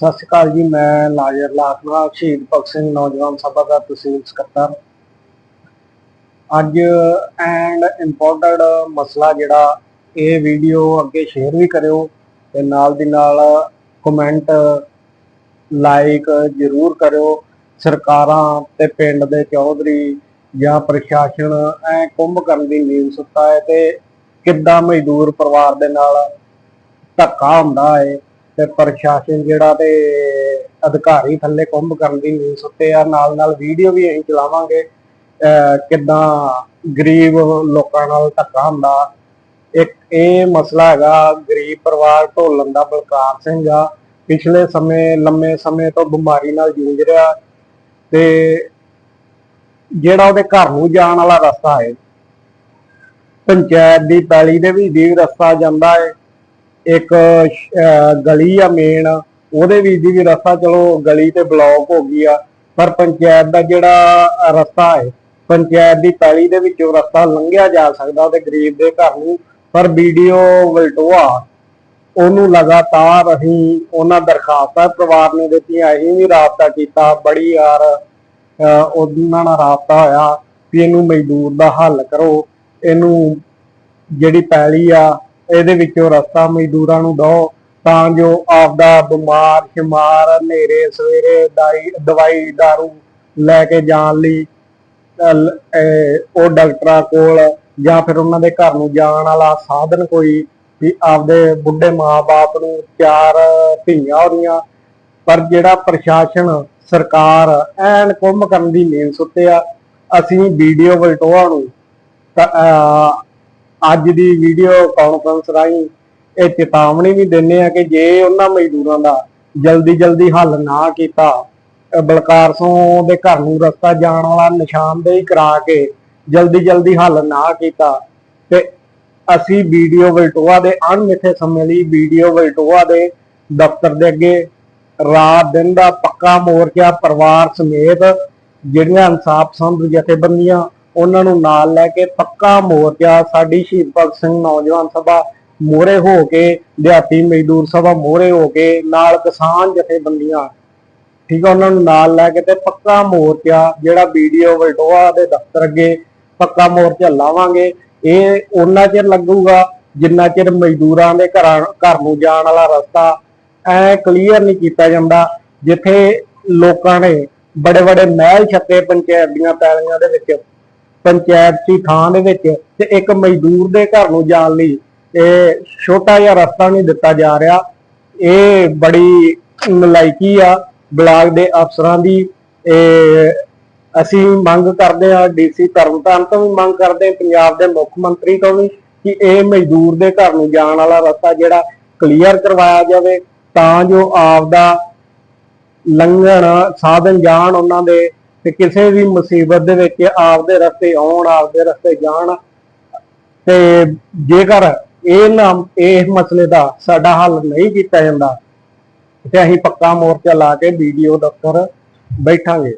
ਸਤਿ ਸ਼੍ਰੀ ਅਕਾਲ ਜੀ, ਮੈਂ ਲਾਜਰ ਲਾਖਨਾ ਸ਼ਹੀਦ ਭਗਤ ਸਿੰਘ, ਨੌਜਵਾਨ ਸਭਾ ਦਾ ਤਹਿਸੀਲ ਸਕੱਤਰ। ਅੱਜ ਐਂਡ ਇੰਪੋਰਟੈਂਟ ਮਸਲਾ ਜਿਹੜਾ, ਇਹ ਵੀਡੀਓ ਅੱਗੇ ਸ਼ੇਅਰ ਵੀ ਕਰਿਓ ਤੇ ਨਾਲ ਦੀ ਨਾਲ ਕਮੈਂਟ, ਲਾਈਕ ਜ਼ਰੂਰ ਕਰਿਓ। ਸਰਕਾਰਾਂ ਤੇ ਪਿੰਡ ਦੇ ਚੌਧਰੀ ਜਾਂ ਪ੍ਰਸ਼ਾਸਨ ਐ ਕੁੰਭ ਕਰਨ ਦੀ ਨੀਂਦ ਸੁੱਤਾ ਹੈ ਤੇ ਕਿੱਦਾਂ ਮਜ਼ਦੂਰ ਪਰਿਵਾਰ ਦੇ ਨਾਲ ਧੱਕਾ ਹੁੰਦਾ ਹੈ। ਤੇ ਪ੍ਰਸ਼ਾਸਨ ਜਿਹੜਾ ਤੇ ਅਧਿਕਾਰੀ ਥੱਲੇ ਕੁੰਭ ਕਰਨ ਦੀ ਨੀਂਦ ਸੁੱਤੇ ਆ। ਨਾਲ ਨਾਲ ਵੀਡੀਓ ਵੀ ਅਸੀਂ ਚਲਾਵਾਂਗੇ। ਅਹ ਕਿੱਦਾਂ ਗਰੀਬ ਲੋਕਾਂ ਨਾਲ ਧੱਕਾ ਹੁੰਦਾ। ਇੱਕ ਇਹ ਮਸਲਾ ਹੈਗਾ, ਗਰੀਬ ਪਰਿਵਾਰ ਢੋਲਣ ਦਾ ਬਲਕਾਰ ਸਿੰਘ ਆ। ਪਿਛਲੇ ਸਮੇਂ, ਲੰਮੇ ਸਮੇਂ ਤੋਂ ਬਿਮਾਰੀ ਨਾਲ ਜੂਝ ਰਿਹਾ ਤੇ ਜਿਹੜਾ ਉਹਦੇ ਘਰ ਨੂੰ ਜਾਣ ਵਾਲਾ ਰਸਤਾ ਹੈ। ਪੰਚਾਇਤ ਦੀ ਪੈਲੀ ਦੇ ਵੀ ਦੀ ਰਸਤਾ ਜਾਂਦਾ ਹੈ। ਇੱਕ ਗਲੀ ਆ ਮੇਨ ਉਹਦੇ ਵਿੱਚ ਦੀ ਵੀ ਰਸਤਾ, ਚਲੋ ਗਲੀ ਤੇ ਬਲੌਕ ਹੋ ਗਈ ਆ, ਪਰ ਪੰਚਾਇਤ ਦਾ ਜਿਹੜਾ ਰਸਤਾ ਹੈ, ਪੰਚਾਇਤ ਦੀ ਪੈਲੀ ਦੇ ਵਿੱਚੋਂ ਰਸਤਾ ਲੰਘਿਆ ਜਾ ਸਕਦਾ ਤੇ ਗਰੀਬ ਦੇ ਘਰ ਨੂੰ, ਪਰ ਵੀਡੀਓ ਵਲਟੋਆ ਉਹਨੂੰ ਲਗਾਤਾਰ ਅਸੀਂ ਉਹਨਾਂ ਦਰਖਾਸਤਾਂ ਪਰਿਵਾਰ ਨੇ ਦਿੱਤੀਆਂ, ਅਸੀਂ ਵੀ ਰਾਬਤਾ ਕੀਤਾ, ਬੜੀ ਯਾਰ ਅਹ, ਉਹਨਾਂ ਨਾਲ ਰਾਬਤਾ ਹੋਇਆ ਵੀ ਇਹਨੂੰ ਮਜ਼ਦੂਰ ਦਾ ਹੱਲ ਕਰੋ, ਇਹਨੂੰ ਜਿਹੜੀ ਪੈਲੀ ਆ ਇਹਦੇ ਵਿੱਚੋਂ ਰਸਤਾ ਮਜ਼ਦੂਰਾਂ ਨੂੰ ਦਿਓ ਤਾਂ ਜੋ ਆਪਦਾ ਬਿਮਾਰ ਸ਼ਿਮਾਰ ਹਨੇਰੇ ਸਵੇਰੇ ਦਵਾਈ ਦਾਰੂ ਲੈ ਕੇ ਜਾਣ ਲਈ ਉਹ ਡਾਕਟਰਾਂ ਕੋਲ ਜਾਂ ਫਿਰ ਉਹਨਾਂ ਦੇ ਘਰ ਨੂੰ ਜਾਣ ਵਾਲਾ ਸਾਧਨ ਕੋਈ ਵੀ ਆਪਦੇ ਬੁੱਢੇ ਮਾਪੇ ਨੂੰ ਚਾਰ ਧੀਆਂ ਉਹਦੀਆਂ। ਪਰ ਜਿਹੜਾ ਪ੍ਰਸ਼ਾਸਨ ਸਰਕਾਰ ਐਨ ਕੁੰਭ ਕਰਨ ਦੀ ਨੀਂਦ ਸੁੱਤੇ ਆ ਅਸੀਂ ਵੀਡੀਓ ਵਲਟੋਆ ਨੂੰ ਅਹ, ਅੱਜ ਦੀ ਵੀਡੀਓ ਕਾਨਫਰੰਸ ਰਾਹੀਂ ਇਹ ਚੇਤਾਵਨੀ ਵੀ ਦਿੰਨੇ ਆ ਕਿ ਜੇ ਉਹਨਾਂ ਮਜ਼ਦੂਰਾਂ ਦਾ ਜਲਦੀ ਜਲਦੀ ਹੱਲ ਨਾ ਕੀਤਾ ਬਲਕਾਰ ਸਿੰਘ ਦੇ ਘਰ ਨੂੰ ਰਸਤਾ ਜਾਣ ਵਾਲਾ ਨਿਸ਼ਾਨਦੇਹੀ ਕਰਾ ਕੇ ਜਲਦੀ ਜਲਦੀ ਹੱਲ ਨਾ ਕੀਤਾ ਤੇ ਅਸੀਂ ਵੀਡੀਓ ਵਲਟੋਆ ਦੇ ਅਣਮਿੱਥੇ ਸਮੇਂ ਲਈ ਵੀਡੀਓ ਵਲਟੋਆ ਦੇ ਦਫ਼ਤਰ ਦੇ ਅੱਗੇ ਰਾਤ ਦਿਨ ਦਾ ਪੱਕਾ ਮੋਰਚਾ ਪਰਿਵਾਰ ਸਮੇਤ ਜਿਹੜੀਆਂ ਇਨਸਾਫ ਸੰਧ ਜਥੇਬੰਦੀਆਂ ਉਹਨਾਂ ਨੂੰ ਨਾਲ ਲੈ ਕੇ ਪੱਕਾ ਮੋਰਚਾ ਸਾਡੀ ਸ਼ਹੀਦ ਭਗਤ ਸਿੰਘ ਨੌਜਵਾਨ ਸਭਾ ਮੋਹਰੇ ਹੋ ਕੇ, ਦਿਹਾਤੀ ਮਜ਼ਦੂਰ ਸਭਾ ਮੋਹਰੇ ਹੋ ਕੇ, ਨਾਲ ਕਿਸਾਨ ਜਥੇਬੰਦੀਆਂ, ਠੀਕ ਆ, ਉਹਨਾਂ ਨੂੰ ਨਾਲ ਲੈ ਕੇ ਤੇ ਪੱਕਾ ਮੋਰਚਾ ਜਿਹੜਾ ਵੀਡੀਓ ਵਲਟੋਆ ਦੇ ਦਫ਼ਤਰ ਅੱਗੇ ਪੱਕਾ ਮੋਰਚਾ ਲਾਵਾਂਗੇ। ਇਹ ਉਹਨਾਂ ਚਿਰ ਲੱਗੂਗਾ ਜਿੰਨਾ ਚਿਰ ਮਜ਼ਦੂਰਾਂ ਦੇ ਘਰਾਂ, ਘਰ ਨੂੰ ਜਾਣ ਵਾਲਾ ਰਸਤਾ ਐ ਕਲੀਅਰ ਨਹੀਂ ਕੀਤਾ ਜਾਂਦਾ, ਜਿੱਥੇ ਲੋਕਾਂ ਨੇ ਬੜੇ ਬੜੇ ਮਹਿਲ ਛੱਤੇ ਪੰਚਾਇਤ ਦੀਆਂ ਪੈਲੀਆਂ ਦੇ ਵਿੱਚ ਪੰਚਾਇਤੀ ਥਾਂ ਦੇ ਵਿੱਚ ਤੇ ਇੱਕ ਮਜ਼ਦੂਰ ਦੇ ਘਰ ਨੂੰ ਜਾਣ ਲਈ ਇਹ ਛੋਟਾ ਜਿਹਾ ਰਸਤਾ ਨਹੀਂ ਦਿੱਤਾ ਜਾ ਰਿਹਾ। ਇਹ ਬੜੀ ਨਲਾਇਕੀ ਆ, ਬਲਾਕ ਦੇ ਅਫਸਰਾਂ ਦੀ। ਇਹ ਅਸੀਂ ਮੰਗ ਕਰਦੇ ਆ ਡੀਸੀ ਤਰਨਤਾਰਨ ਤੋਂ ਵੀ ਮੰਗ ਕਰਦੇ ਆ ਪੰਜਾਬ ਦੇ ਮੁੱਖ ਮੰਤਰੀ ਤੋਂ ਵੀ ਕਿ ਇਹ ਮਜ਼ਦੂਰ ਦੇ ਘਰ ਨੂੰ ਜਾਣ ਵਾਲਾ ਰਸਤਾ ਜਿਹੜਾ ਕਲੀਅਰ ਕਰਵਾਇਆ ਜਾਵੇ ਤਾਂ ਜੋ ਆਪ ਦਾ ਲੰਘਣ, ਸਾਧਨ ਜਾਣ ਉਹਨਾਂ ਦੇ ਤੇ ਕਿਸੇ ਵੀ ਮੁਸੀਬਤ ਦੇ ਵਿੱਚ ਆਪਦੇ ਰਸਤੇ ਆਉਣ, ਆਪਦੇ ਰਸਤੇ ਜਾਣ ਤੇ ਜੇਕਰ ਇਹ ਨਾ, ਇਹ ਮਸਲੇ ਦਾ ਸਾਡਾ ਹੱਲ ਨਹੀਂ ਕੀਤਾ ਜਾਂਦਾ, ਤੇ ਅਸੀਂ ਪੱਕਾ ਮੋਰਚਾ ਲਾ ਕੇ ਵੀਡੀਓ ਦਫ਼ਤਰ ਬੈਠਾਂਗੇ।